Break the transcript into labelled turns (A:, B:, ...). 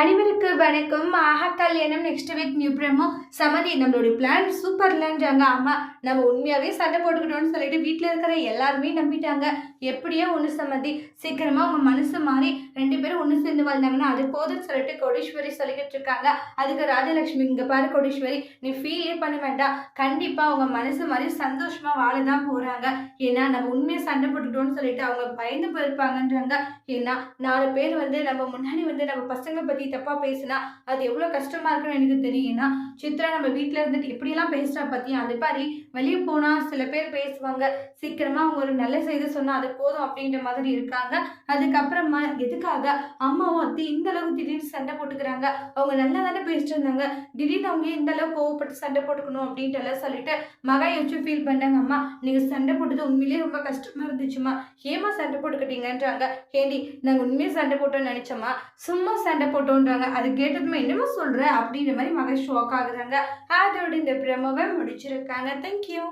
A: அனைவருக்கு வணக்கம். ஆஹா கல்யாணம் நெக்ஸ்ட் வீக் நியூ பிரமோ சமதி நம்மளுடைய பிளான் இல்லைன்றாங்க. ஆமாம் நம்ம உண்மையாகவே சண்டை போட்டுக்கிட்டோம்னு சொல்லிட்டு வீட்டில் இருக்கிற எல்லாருமே நம்பிட்டாங்க. எப்படியோ ஒன்று சமதி சீக்கிரமாக அவங்க மனசு மாறி ரெண்டு இருந்து வந்தாங்கன்னா அது போதும்னு சொல்லிட்டு கோடீஸ்வரி சொல்லிக்கிட்டு இருக்காங்க. அதுக்கு ராஜலட்சுமி இங்கே பாரு கோடீஸ்வரி நீ ஃபீலே பண்ண வேண்டாம். கண்டிப்பாக அவங்க மனசு மாதிரி சந்தோஷமாக வாழ தான் போகிறாங்க ஏன்னா நம்ம உண்மையை சண்டை போட்டுட்டோம்னு சொல்லிட்டு அவங்க பயந்து போயிருப்பாங்கன்றாங்க ஏன்னா நாலு பேர் வந்து நம்ம முன்னாடி வந்து நம்ம பசங்களை பற்றி தப்பாக பேசினா அது எவ்வளோ கஷ்டமாக இருக்குன்னு எனக்கு தெரியும். ஏன்னா சித்ரா நம்ம வீட்டில் இருந்துட்டு எப்படியெல்லாம் பேசுகிறா பற்றியும் அது மாதிரி வெளியே போனால் சில பேர் பேசுவாங்க. சீக்கிரமாக அவங்க ஒரு நல்ல செய்தி சொன்னால் அது போதும் அப்படின்ற மாதிரி இருக்காங்க. அதுக்கப்புறமா எதுக்காக அம்மா அம்மாவும் அத்தி இந்த அளவுக்கு திடீர்னு சண்டை போட்டுக்கிறாங்க. அவங்க நல்லா தானே பேசிட்டு இருந்தாங்க. திடீர்னு அவங்க இந்த அளவுக்கு கோவப்பட்டு சண்டை போட்டுக்கணும் அப்படின்ட்டு எல்லாம் சொல்லிட்டு மகா யோசிச்சு ஃபீல் பண்ணாங்க. அம்மா நீங்கள் சண்டை போட்டது உண்மையிலேயே ரொம்ப கஷ்டமாக இருந்துச்சுமா? ஏமா சண்டை போட்டுக்கிட்டீங்கன்றாங்க. ஏண்டி நாங்கள் உண்மையை சண்டை போட்டோம்னு நினச்சோமா? சும்மா சண்டை போட்டோன்றாங்க. அது கேட்டதுமே என்னமோ சொல்கிறேன் அப்படின்ற மாதிரி மகன் ஷாக் ஆகுறாங்க. அதோட இந்த பிரமவை முடிச்சிருக்காங்க. தேங்க்யூ